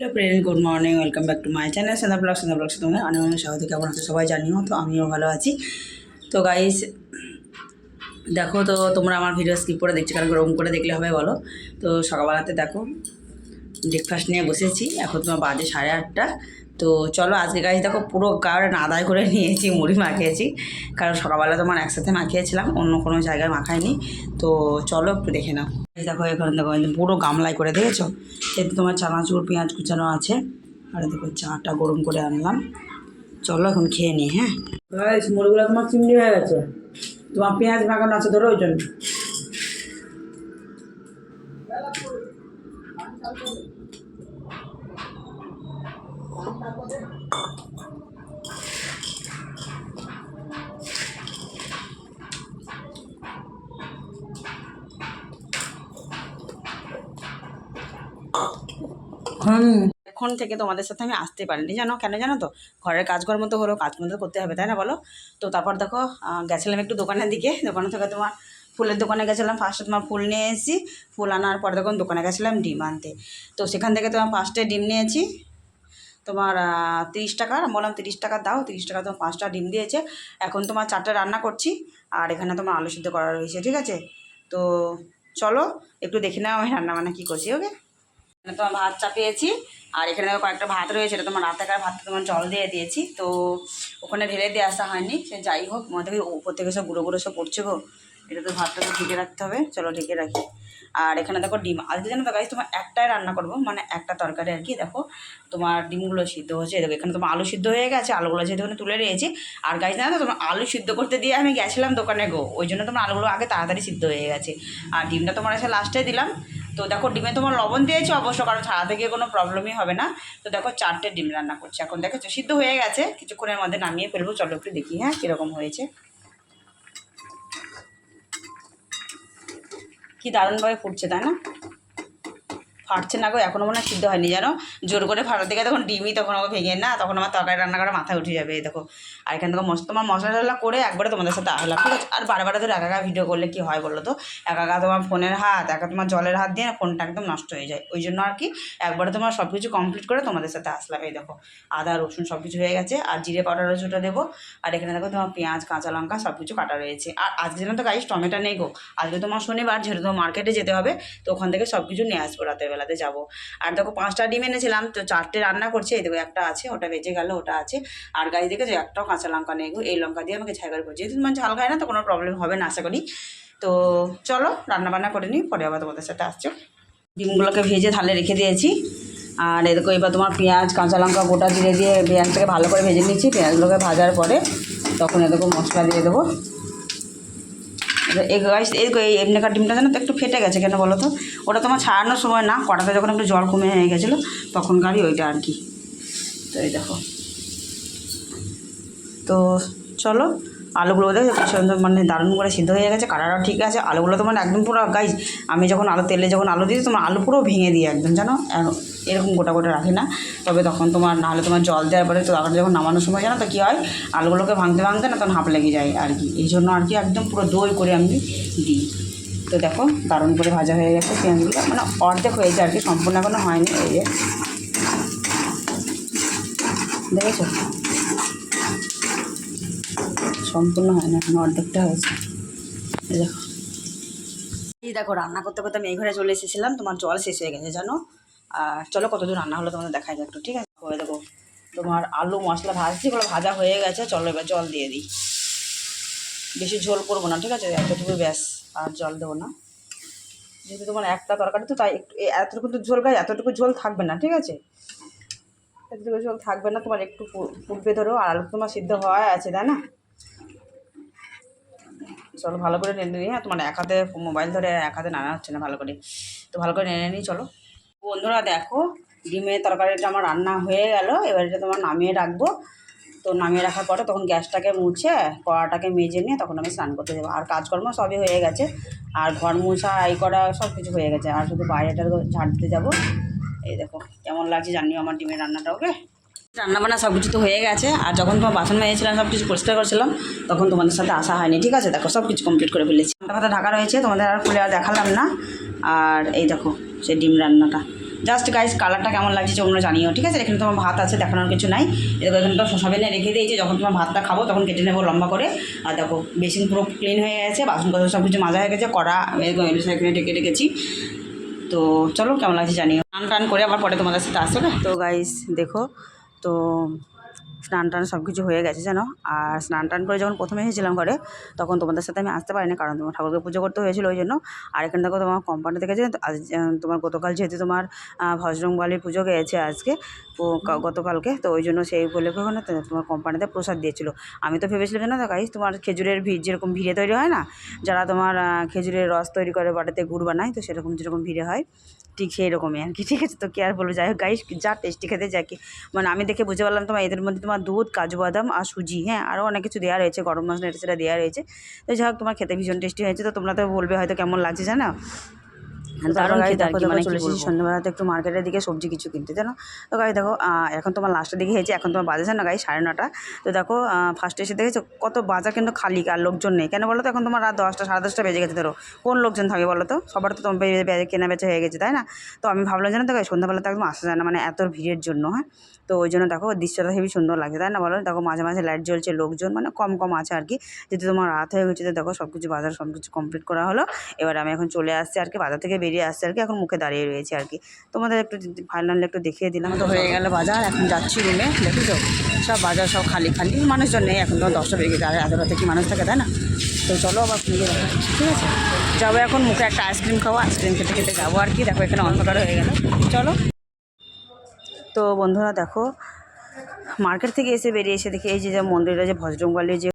Hello friend good morning welcome back to my channel Sena blog Sena blog তোমাদের অনেক অনেক স্বাগত। কেমন আছে সবাই? জানিও, তো আমিও ভালো আছি। তো গাইস দেখো তো তোমরা আমার ভিডিও স্কিপ করে দেখছি, কারণ গরম করে দেখলে হবে, বলো। তো সকালবেলাতে দেখো ব্রেকফাস্ট নিয়ে বসেছি। এখন তোমার বাজে সাড়ে আটটা। তো চলো আজকে গাছ দেখো পুরো গার্ডেন আদায় করে নিয়েছি, মুড়ি মাখিয়েছি। কারণ সকালবেলা তোমার একসাথে মাখিয়েছিলাম, অন্য কোনো জায়গায় মাখাইনি। তো চলো একটু দেখে নাও। দেখো এখানে দেখো পুরো গামলায় করে দেখেছ এতে তোমার চানাচুর, পেঁয়াজ কুচানো আছে। আর দেখো চাটা গরম করে আনলাম। চলো এখন খেয়ে নিই হ্যাঁ? মুড়িগুলো তোমার চিমনি হয়ে গেছে। তোমার পেঁয়াজ মাখানো আছে ধরো ওই জন্য। হুম এখন থেকে তোমাদের সাথে আমি আসতে পারিনি। জানো? কেন জানো তো? ঘরের কাজকর্ম তো হলো কাজকর্ম তো করতে হবে, তাই না বলো? তো তারপর দেখো গেছিলাম একটু দোকানের দিকে। দোকানে থেকে তোমার ফুলের দোকানে গেছিলাম। ফার্স্টে তোমার ফুল নিয়ে এসেছি। ফুল আনার পর তখন দোকানে গেছিলাম ডিম আনতে। তো সেখান থেকে তোমার পাঁচটা ডিম নিয়েছি। তোমার তিরিশ টাকা, আমি বললাম তিরিশ টাকা দাও, তিরিশ টাকা তোমার পাঁচটা ডিম দিয়েছে। এখন তোমার চারটে রান্না করছি, আর এখানে তোমার আলু সিদ্ধ করা রয়েছে, ঠিক আছে? তো চলো, একটু দেখি নাও আমি রান্না বান্না কী করছি ওকে এখানে তোমার ভাত চাপিয়েছি, আর এখানে দেখো কয়েকটা ভাত রয়েছে, এটা তোমার রাতেকার ভাতটা তোমার জল দিয়ে দিয়েছি, তো ওখানে ঢেলে দিয়ে আসা হয়নি, সে যাই হোক মনে থেকে উপর থেকে সব গুঁড়ো গুঁড়ো সব পড়ছে গো, এটা তো ভাতটা তো ঢেকে রাখতে হবে, চলো ঢেকে রাখি। আর এখানে দেখো ডিম, আজকে জানো তো গাইজ তোমার একটাই রান্না করব মানে একটা তরকারি আর কি, দেখো তোমার ডিমগুলো সিদ্ধ হচ্ছে দেখো এখানে তোমার আলু সিদ্ধ হয়ে গেছে, আলুগুলো যেহেতু ওখানে তুলে নিয়েছি, আর গাইজ জানো তো তোমার আলু সিদ্ধ করতে দিয়ে আমি গেছিলাম দোকানে গো, ওই জন্য তোমার আলুগুলো আগে তাড়াতাড়ি সিদ্ধ হয়ে গেছে, আর ডিমটা তোমার এসে লাস্টে দিলাম তো দেখো ডিমে তোমার লবণ দিয়েছে, অবশ্য কারণ ছাড়াতে গিয়ে কোনো প্রবলেমই হবে না। তো দেখো চারটে ডিম রান্না করছি। এখন দেখেছ, সিদ্ধ হয়ে গেছে। কিছুক্ষণের মধ্যে নামিয়ে ফেলব। চলো একটু দেখি হ্যাঁ কীরকম হয়েছে। কি দারুণভাবে ফুটছে, তাই না? ফাটছে না গো এখনও মনে সিদ্ধ হয়নি। জানো, জোর করে ফাটাতে গিয়ে তখন ডিমই তখন ওকে ভেঙে না, তখন আমার তরকারি রান্না করা মাথায় উঠে যাবে দেখো। আর এখান থেকে মশলা তোমার মশলা টশলা করে একবারে তোমাদের সাথে আসলাম ঠিক আছে? আর বারে বারে ধরে একা একা ভিডিও করলে কি হয় বলো তো? একা একা তোমার ফোনের হাত, একা তোমার জলের হাত দিয়ে ফোনটা একদম নষ্ট হয়ে যায়। ওই জন্য আর কি একবারে তোমার সব কিছু কমপ্লিট করে তোমাদের সাথে আসলাম। এই দেখো, আদা, রসুন সব কিছু হয়ে গেছে। আর জিরে পাউডার রসুনটা দেবো। আর এখানে দেখো তোমার পেঁয়াজ, কাঁচা লঙ্কা সব কিছু কাটা রয়েছে। আর আজকে যেন তো গাইস টমেটো নেই গো। আজকে তোমার শনিবার, যেহেতু তোমার মার্কেটে যেতে হবে, তো ওখান থেকে সব কিছু নিয়ে আসব রাতের বেলাতে যাব। আর দেখো পাঁচটা ডিম এনেছিলাম, তো চারটে রান্না করছে। এই দেখো একটা আছে, ওটা বেঁচে গেল, ওটা আছে। আর গাছ দেখেছ? একটাও কাঁচা লঙ্কা নেই গো এই লঙ্কা দিয়ে আমাকে ছাইবার করছে যেহেতু তোমার ঝাল খায় না তো কোনো প্রবলেম হবে না, আশা করি। তো চলো রান্না বান্না করে নিই, পরে আবার তোমাদের সাথে আসছো। ডিমগুলোকে ভেজে থালে রেখে দিয়েছি। আর এদিকে এবার তোমার পেঁয়াজ, কাঁচা লঙ্কা, গোটা দিয়ে দিয়ে পেঁয়াজটাকে ভালো করে ভেজে নিচ্ছি। পেঁয়াজগুলোকে ভাজার পরে তখন এদিকে মশলা দিয়ে দেবো। এই গাছ এই এমনিকার ডিমটা যেন তো একটু ফেটে গেছে কেন বলো তো? ওটা তোমার ছাড়ানোর সময় না কটাতে যখন একটু জল কমে হয়ে গেছিল, তখনকারই ওইটা আর কি। তো এই দেখো। তো চলো, আলুগুলো দেখো সুন্দর মানে দারুণ করে সিদ্ধ হয়ে গেছে, কালারও ঠিক আছে, আলুগুলো তোমার একদম পুরো গাইজ আমি যখন আলু, তেলে যখন আলু দিই, তোমার আলু পুরো ভেঙে দিই একদম, জানো? এর- এরকম গোটা গোটা রাখি না। তবে তখন তোমার, নাহলে তোমার জল দেওয়ার পরে তো আবার যখন নামানোর সময়, জানো তো কী হয়? আলুগুলোকে ভাঙতে ভাঙতে না তখন হাঁপ লেগে যায় আর কি। এই জন্য আর কি একদম পুরো দই করে আমি দিই। তো দেখো, দারুণ করে ভাজা হয়ে গেছে পেঁয়াজগুলো। মানে অর্ধেক হয়েছে আর কি, সম্পূর্ণ এখনও হয়নি, এই যে। দেখেছ? সম্পূর্ণ হয় না এখন অর্ধেকটা হয়েছে। দেখো। এই দেখো, রান্না করতে করতে আমি এই ঘরে চলে এসেছিলাম, তোমার জল শেষ হয়ে গেছে, জানো? আর চলো, কতদূর রান্না হলো তোমাদের দেখা যায় একটু, ঠিক আছে? হয়ে দেখো, তোমার আলু মশলা ভাজছি ওগুলো ভাজা হয়ে গেছে, চলো এবার জল দিয়ে দিই। বেশি ঝোল করব না, ঠিক আছে? এতটুকু ব্যাস, আর জল দেবো না। যেহেতু তোমার একটা তরকারি তো তাই একটু এতটুকু তো ঝোল গায়ে এতটুকু ঝোল থাকবে না, ঠিক আছে? এতটুকু ঝোল থাকবে না, তোমার একটু ফুটবে ধরো, আর আলু তোমার সিদ্ধ হওয়া আছে, তাই না? চলো ভালো করে নেড়ে নিই হ্যাঁ তোমার এক হাতে মোবাইল ধরে এক হাতে নাড়া হচ্ছে না ভালো করে। তো ভালো করে নেড়ে নিই চলো। বন্ধুরা দেখো, ডিমের তরকারিটা আমার রান্না হয়ে গেল, এবার এটা তোমার নামিয়ে রাখব। তো নামিয়ে রাখার পরে তখন গ্যাসটাকে মুছে, কড়াটাকে মেজে নিয়ে তখন আমি স্নান করতে যাব। আর কাজকর্ম সবই হয়ে গেছে। আর ঘর মোছা, এই করা সব কিছু হয়ে গেছে। আর শুধু বাইরেটা ঝাড় দিতে যাব। এই দেখো, কেমন লাগছে জানিও আমার ডিমের রান্নাটা, ওকে? রান্না বান্না সব কিছু তো হয়ে গেছে, আর যখন তোমার বাসন মেজেছিলাম সব কিছু পরিষ্কার করছিলাম, তখন তোমাদের সাথে আসা হয়নি, ঠিক আছে? দেখো সব কিছু কমপ্লিট করে ফেলেছি। পাতা পাতা ঢাকা রয়েছে, তোমাদের আর খুলে আর দেখালাম না। আর এই দেখো, সেই ডিম রান্নাটা। জাস্ট গাইস কালারটা কেমন লাগছে তোমরা জানিও, ঠিক আছে? এখানে তোমার ভাত আছে, দেখানোর কিছু নাই। এরকম এখানে তো সব এনে রেখে দিয়েছি, যখন তোমার ভাতটা খাব, তখন কেটে নেব লম্বা করে। আর দেখো, বেসিন পুরো ক্লিন হয়ে গেছে বাসন কথা সব কিছু মাজা হয়ে গেছে, কড়া এখানে ঢেকে রেখেছি। তো চলো, কেমন লাগছে জানিও। স্নান টান করে আবার পরে তোমাদের সাথে আসবে তো গাইস দেখো তো স্নান টান সব কিছু হয়ে গেছে জানো আর স্নান টান করে যখন প্রথমে এসেছিলাম ঘরে, তখন তোমাদের সাথে আমি আসতে পারিনি, কারণ তোমার ঠাকুরকে পুজো করতে হয়েছিল ওই জন্য। আর এখান দেখো তোমার কোম্পানি থেকে যে আজ তোমার গতকাল যেহেতু তোমার ভজরংবালির পুজো গেছে আজকে গতকালকে, তো ওই জন্য সেই ওখানে তোমার কোম্পানিতে প্রসাদ দিয়েছিল। আমি তো ভেবেছিলাম তো গাইস তোমার খেজুরের ভিড় যেরকম ভিড়ে তৈরি হয় না, যারা তোমার খেজুরের রস তৈরি করে বাটাতে গুড় বানায়, তো সেরকম যেরকম ভিড়ে হয়, ঠিক সেই রকমই আর কি, ঠিক আছে? তো কি আর বলব? যাই হোক গাইস যা টেস্টি খেতে যা কি। মানে আমি দেখে বুঝতে পারলাম তোমার এদের মধ্যে তোমার দুধ, কাজু বাদাম আর সুজি হ্যাঁ আরও অনেক কিছু দেওয়া রয়েছে, গরম মশলা এটা সেটা দেওয়া রয়েছে। তো যাই হোক, তোমার খেতে ভীষণ টেস্টি হয়েছে, তো তোমরা তো বলবে হয়তো কেমন লাগছে, জানো? দারুণ খেতে আর কি মানে চলে এসেছি সন্ধ্যাবেলাতে একটু মার্কেটের দিকে সবজি কিছু কিনতে জানো? তো গাই দেখো এখন তোমার লাস্টের দিকে হয়েছে এখন তোমার বাজেছে না গাই সাড়ে নটা। তো দেখো ফার্স্টে এসে দেখেছ কত বাজার কিন্তু খালি আর লোকজন নেই। কেন বলো তো এখন তোমার রাত দশটা সাড়ে দশটা বেজে গেছে ধরো। কোন লোকজন থাকে বলো তো সবার তো তোমার কেনা বেচা হয়ে গেছে তাই না? তো আমি ভাবলাম জানো তো গাই সন্ধ্যাবেলা তো একদম আসা যায় না মানে এত ভিড়ের জন্য হ্যাঁ? তো ওই জন্য দেখো দৃশ্যটা হেবি সুন্দর লাগছে তাই না বলো? দেখো মাঝে মাঝে লাইট জ্বলছে লোকজন মানে কম কম আছে আর কি। যেহেতু তোমার রাত হয়ে গেছে তো দেখো সব কিছু বাজার সব কিছু কমপ্লিট করা হলো। এবার আমি এখন চলে আসছি আর কি বাজার থেকে বেরিয়ে আসছি আর কি, এখন মুখে দাঁড়িয়ে রয়েছে আর কি। তোমাদের একটু ফাইনালি একটু দেখিয়ে দিলাম। তো হয়ে গেল বাজার, এখন যাচ্ছি রুমে দেখেছ? সব বাজার সব খালি খালি, মানুষজন নেই, এখন তো দশটা গেছে, আর এত রাতে কি মানুষ থাকে, তাই না? তো চলো আবার দেখো ঠিক আছে? যাব এখন মুখে একটা আইসক্রিম খাব আইসক্রিম খেতে খেতে যাব আর কি, দেখো এখানে অন্ধকার হয়ে গেল, চলো। তো বন্ধুরা দেখো মার্কেট থেকে এসে বেরিয়ে এসে দেখি, এই যে মন্দিরে যে ভজরংবালির যে